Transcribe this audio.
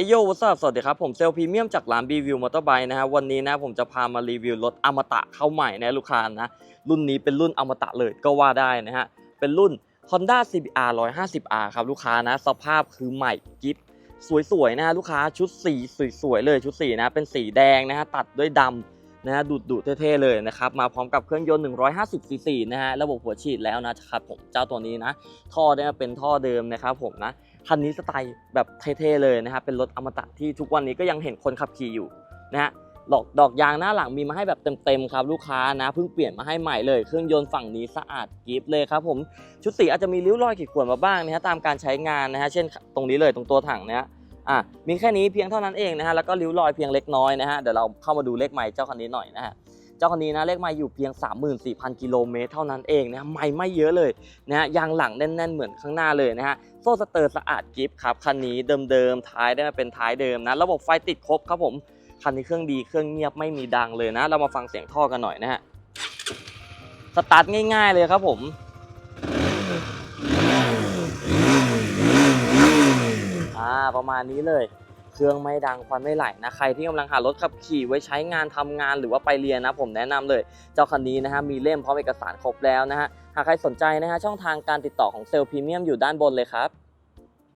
เอโยวัสดสวัสดีครับ ผมเซลพรีเมียมจากร้านบีวิวมอเตอร์ไบค์นะฮะวันนี้นะผมจะพามารีวิวรถอมตะเข้าใหม่นะลูกค้านะ รุ่นนี้เป็นรุ่นอมตะเลยก็ว่าได้นะฮะ เป็นรุ่น Honda CBR 150R ครับลูกค้านะ สภาพคือใหม่กิฟสวยๆนะฮะลูกค้าชุดสีสวยๆเลยชุดสีนะ เป็นสีแดงนะฮะตัดด้วยดำ นะฮะดุดดุเท่ๆเลยนะครับมาพร้อมกับเครื่องยนต์ 150ซีซีนะฮะระบบหัวฉีดแล้วนะครับผมเจ้าตัวนี้นะท่อเนี่ยเป็นท่อเดิมนะครับผมนะคันนี้สไตล์แบบเท่ๆเลยนะครับเป็นรถอมตะที่ทุกวันนี้ก็ยังเห็นคนขับขี่อยู่นะฮะดอกดอกยางหน้าหลังมีมาให้แบบเต็มๆครับลูกค้านะเพิ่งเปลี่ยนมาให้ใหม่เลย เครื่องยนต์ฝั่งนี้สะอาดกริฟเลยครับผมชุดสีอาจจะมีริ้วรอยขีดข่วนมาบ้างนะฮะตามการใช้งานนะฮะเช่นตรงนี้เลยตรงตัวถังเนี้ย อะมีแค่นี้เพียงเท่านั้นเองนะฮะแล้วก็ริ้วรอยเพียงเล็กน้อยนะฮะเดี๋ยวเราเข้ามาดูเลขไมล์เจ้าคันนี้หน่อยนะฮะเจ้าคันนี้นะเลขไมล์อยู่เพียง 34,000 กิโลเมตรเท่านั้นเองนะไม่ไม่เยอะเลยนะฮะยางหลังแน่น ๆ เหมือนข้างหน้าเลยนะฮะโซ่สเตอร์สะอาดกริฟครับคันนี้เดิมๆท้ายได้มาเป็นท้ายเดิมนะระบบไฟติดครบครับผมคันนี้เครื่องดีเครื่องเงียบไม่มีดังเลยนะ เรามาฟังเสียงท่อกันหน่อยนะฮะสตาร์ทง่าย ๆเลยครับผมอ่า ประมาณนี้เลย เครื่องไม่ดังควันไม่ไหลนะใครที่กำลังหารถขับขี่ไว้ใช้งานทำงานหรือว่าไปเรียนนะผมแนะนำเลย เจ้าคันนี้นะฮะมีเล่มพร้อมเอกสารครบแล้วนะฮะหากใครสนใจนะฮะช่องทางการติดต่อของเซลล์พรีเมียมอยู่ด้านบนเลยครับ